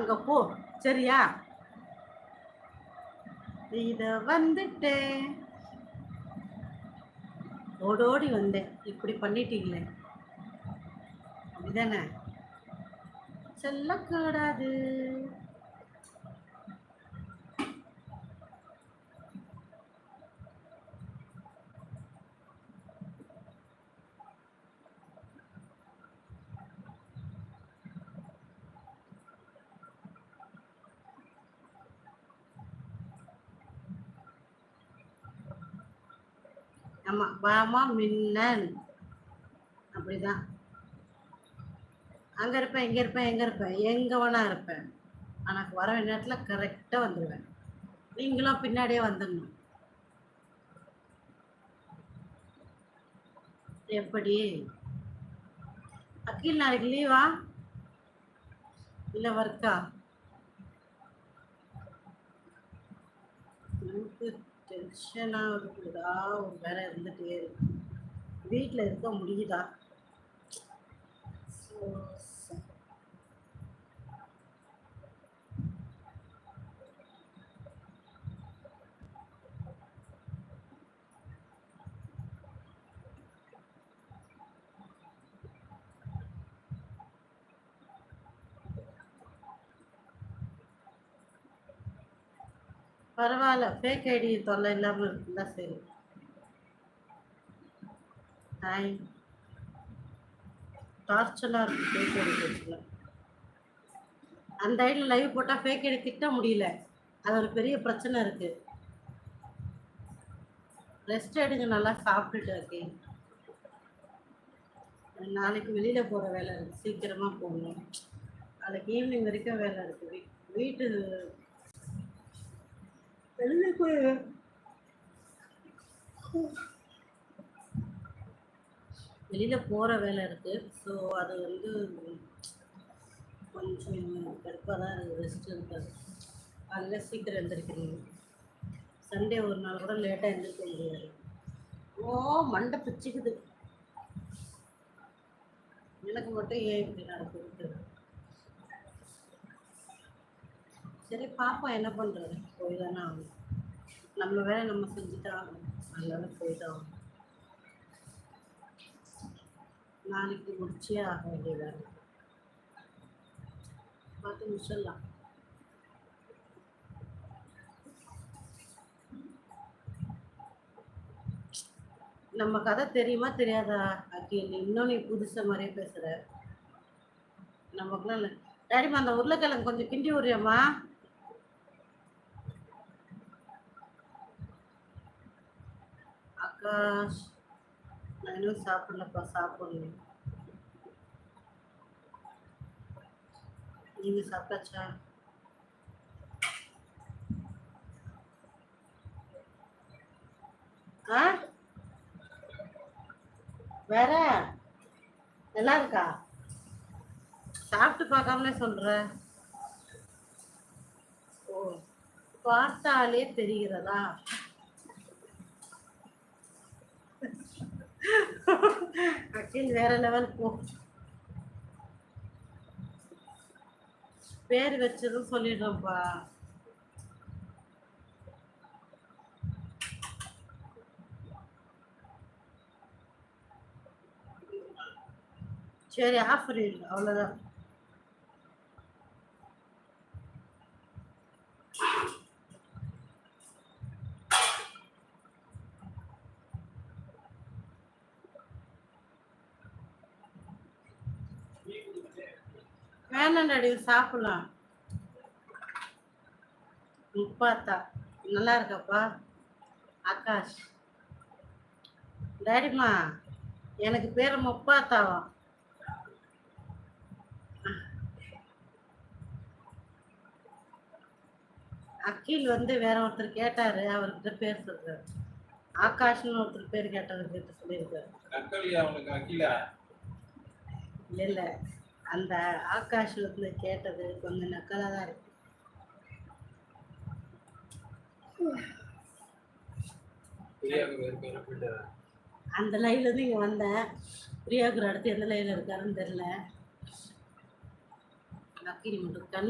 அங்க போ. சரியா? இத வந்துட்டேன் ஓடோடி வந்தேன். இப்படி பண்ணிட்டீங்களே. அப்படிதானே? சொல்லக்கூடாது ஆமாம் பாமா மின்னன் அப்படிதான். அங்க இருப்பேன் இங்கே இருப்பேன் எங்க இருப்பேன் எங்க வேணா இருப்பேன் எனக்கு வர வேண்டிய நேரத்துல கரெக்டா வந்துடுவேன் நீங்களும் பின்னாடியே வந்துடணும் எப்படி? அகில் நாளைக்கு லீவா இல்லை ஒர்க்கா நமக்கு டென்ஷனாக இருக்குதா ஒரு வேலை இருந்துகிட்டே இருக்கு. வீட்டில் இருக்க முடியுதா? ஸோ பரவாயில்ல ஃபேக் ஐடி தொல்லை இல்லாமல் இருந்தால் சரி. ஹாய் டார்ச்சலாக இருக்கு ஃபேக் ஐடி அந்த ஐடியில் லைவ் போட்டால் ஃபேக் ஐடி திட்ட முடியல. அது ஒரு பெரிய பிரச்சனை இருக்குது ரெஸ்ட் எடுங்க நல்லா சாப்பிட்டுட்டு இருக்கேன். நாளைக்கு வெளியில் போகிற வேலை இருக்குது சீக்கிரமாக போகணும். நாளைக்கு ஈவினிங் வரைக்கும் வேலை இருக்குது வீட்டு வெளியில் போய் வெளியில் போகிற வேலை இருக்குது ஸோ அது வந்து கொஞ்சம் கடுப்பாக தான் இருக்குது ரெஸ்ட் இருக்காது அதில் சீக்கிரம் எழுந்திருக்கிறீங்க சண்டே ஒரு நாள் கூட லேட்டாக எழுந்திருக்க முடியாது. ஓ மண்டை பிச்சுக்குது. எனக்கு மட்டும் ஏன் இப்படி நடக்குது? சரி பாப்பா என்ன பண்ணுறது போய் தானே ஆகணும். நம்ம வேலை நம்ம செஞ்சுட்டு ஆகணும். அதனால போய் தான் ஆகணும். நாளைக்கு முடிச்சே ஆக வேண்டிய வேலை. பார்த்து முடிச்சிடலாம். நம்ம கதை தெரியுமா தெரியாதா அகில்? இன்னும் நீ புதுசாக மாதிரியே பேசுற. நமக்குலாம் இல்லை. டேடிமா அந்த உருளைக்கிழங்கு கொஞ்சம் கிண்டி விடுறியம்மா? ஆகாஷ் நான் இன்னும் சாப்பிடலப்பா சாப்பிடணும். நீங்க சாப்பிட்டாச்சா? ஆ வேற? நல்லா இருக்கா? சாப்பிட்டு பார்க்காமலே சொல்ற. ஓ பார்த்தாலே தெரிகிறதா? அகில் வேற லெவல் போ. பேர் வச்சதும் சொல்லிடுறோம்ப்பா சரி ஆஃப் பண்ணிடுங்க அவ்வளோதான் வேணாம் டாடி சாப்பிடலாம். முப்பாத்தா நல்லா இருக்கப்பா? ஆகாஷ். டாடிம்மா எனக்கு பேர் முப்பாத்தாவா? அகில் வந்து வேற ஒருத்தர் கேட்டாரு அவர்கிட்ட பேர் சொல்றாரு. ஆகாஷ்னு ஒருத்தர் பேர் சொல்லியிருக்காரு. அவனுக்கு அகிலா? இல்ல இல்ல. அந்த ஆகாஷ் வந்து கேட்டது கொஞ்சம் நக்கலா தான் இருக்கு. அந்த லைவ்ல இருந்து இங்க வந்தேன். பிரியாக்குர் அடுத்து எந்த லைவ்ல இருக்காருன்னு தெரியல. அக்கினி மட்டும் கண்